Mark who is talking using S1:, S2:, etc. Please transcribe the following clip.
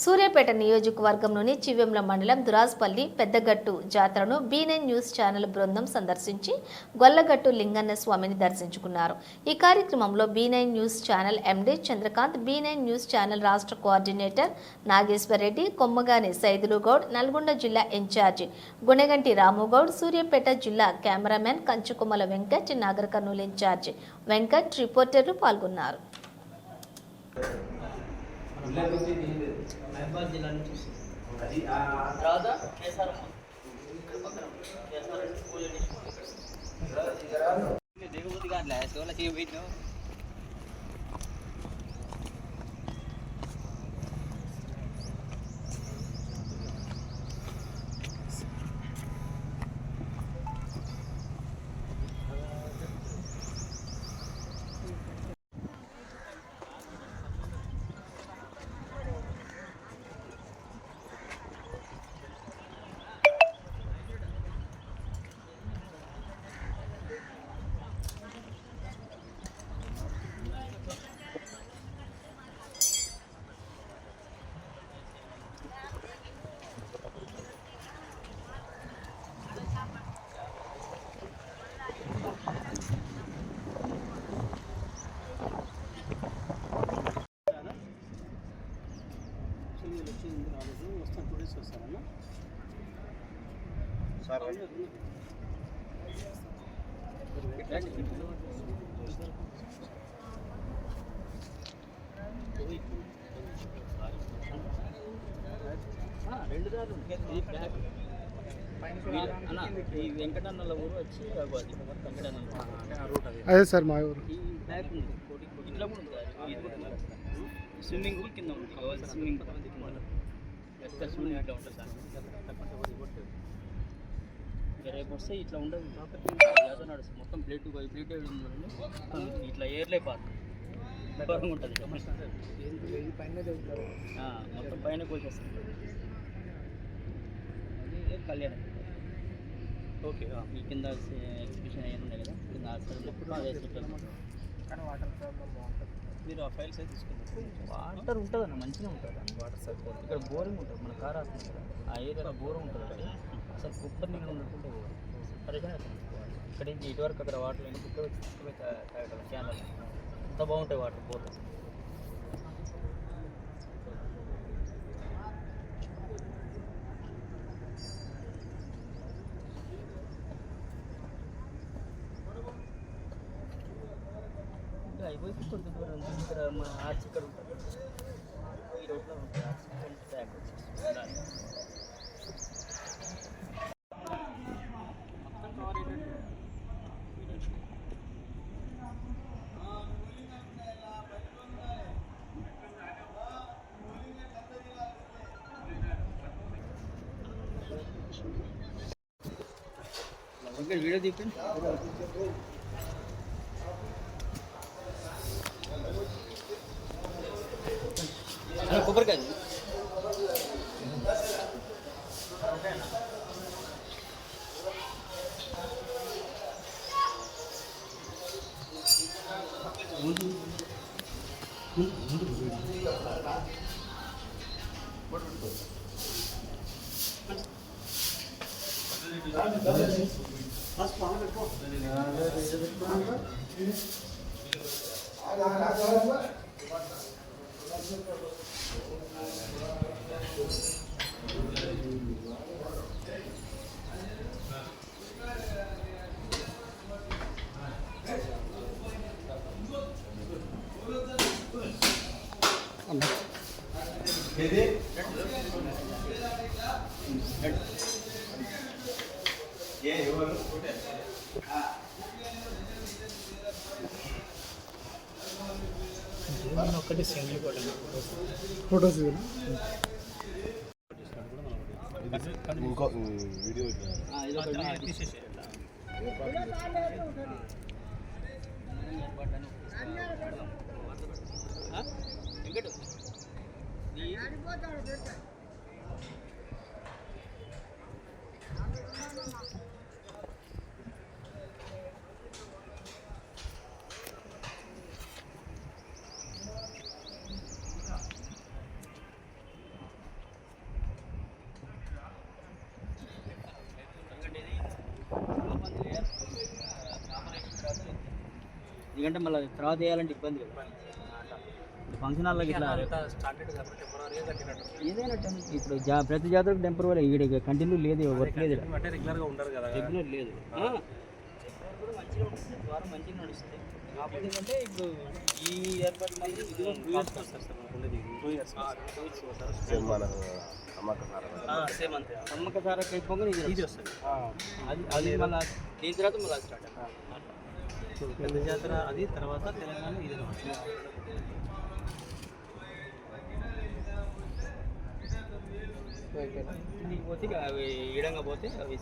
S1: సూర్యాపేట నియోజకవర్గంలోని చివ్వెంల మండలం దురాజ్పల్లి పెద్దగట్టు జాతరను బీనైన్ న్యూస్ ఛానల్ బృందం సందర్శించి గొల్లగట్టు లింగన్న స్వామిని దర్శించుకున్నారు. ఈ కార్యక్రమంలో B nine news channel MD Chandrakanth B nine news channel రాష్ట్ర కోఆర్డినేటర్ నాగేశ్వర్ రెడ్డి కొమ్మగాని సైదులుగౌడ్ నల్గొండ జిల్లా ఇన్ఛార్జి గుణగంటి రాముగౌడ్ సూర్యాపేట జిల్లా కెమెరామెన్ కంచుకుమల వెంకట్ నాగర్ కర్నూలు ఇన్ఛార్జి వెంకట్ రిపోర్టర్లు పాల్గొన్నారు.
S2: మహబాద్ జిల్లా నుంచి వస్తుంది.
S3: అది ఆ
S2: రాదా కేసారమ్మ కేసారం స్కూల్ దిగుబడి కాట్లే శివల చేయబోయినావు వస్తానన్నా
S3: సార్
S2: రెండు దారులు ఈ వెంకటన్నల ఊరు. వచ్చి రఘువాది వెంకటన్నల
S4: అదే సార్ మా ఊరు.
S2: స్విమ్మింగ్ పూల్ కింద ఉంది. కావాలి స్విమ్మింగ్ పూల్. రేపు వస్తే ఇట్లా ఉండదు యాదో మొత్తం ప్లేట్ ప్లేట్ ఉంది ఇట్లా ఏర్లే పాత దూరంగా ఉంటుంది మొత్తం పైన కోసేస్తుంది అది కళ్యాణం ఓకే ఈ కింద ఎగ్జిబిషన్ అయ్యి ఉన్నాయి కదా కింద ఆ సైడ్ మొత్తం అదే సెట్
S4: కానీ వాటర్ ప్రాబ్లం బాగుంటుంది
S2: మీరు ఆ ఫైల్స్ అయితే తీసుకుంటారు. వాటర్ ఉంటుంది అన్న మంచిగా ఉంటుంది వాటర్ సరిపోతుంది ఇక్కడ బోరింగ్ ఉంటుంది మన కార్ వస్తుంది ఆ ఏరియాలో బోరింగ్ ఉంటుంది కదా అసలు కుక్కర్ నీళ్ళు ఉన్నట్టుంటే సరిగ్గా ఇక్కడ నుంచి ఇటువరకు అక్కడ వాటర్ లేని కుక్కర్ వచ్చి కుక్క తాగడం క్యానల్ అంత బాగుంటాయి వాటర్ బోర్లు. ఇంకా అయిపోయి కొంత దూరం ఉంది. ఇక్కడ మన ఆర్చ్ ఇక్కడ ఉంటుంది. ఈ రోడ్లో ఉంటుంది. ఆర్చ్ ఇక్కడ నుంచి ట్యాగ్ వచ్చేసి ఉండాలి. మొత్తం కవర్ అయ్యేటట్టు. ఇంకా ఒక్కటి సింగిల్ కూడా
S4: ఫొటోస్
S3: ఇంకో వీడియో
S2: వెంకట ఎందుకంటే మళ్ళీ తర్వాత చేయాలంటే ఇబ్బంది కదా. ఫంక్షన్ హాల్లోకి ఇట్లా ఏదైనా ఇప్పుడు జా ప్రతి జాతరకు టెంపరీ ఇక్కడ కంటిన్యూ లేదు వర్క్ లేదు.
S5: అంటే రెగ్యులర్గా ఉండరు కదా.
S2: రెగ్యులర్ లేదు. వారం మంచిగా నడుస్తుంది. కాకపోతే ఏంటంటే ఇప్పుడు ఈ ఏర్పాటు మళ్ళీ ఇదిగో టూ ఇయర్స్ వస్తారు సార్ మనకు ఉండేది టూ ఇయర్స్ టూ ఇయర్స్ వస్తారు
S3: సేమ్ మన అమ్మక సార్
S2: సేమ్ అంతే. నమ్మక సార్ అయిపోగా ఇది
S5: వస్తుంది.
S2: అది అది మళ్ళీ దీని తర్వాత మళ్ళీ స్టార్ట్
S5: పెద్ద జాతర అది తర్వాత తెలంగాణ ఇది
S2: పోతే అవి ఈడంగా పోతే అవి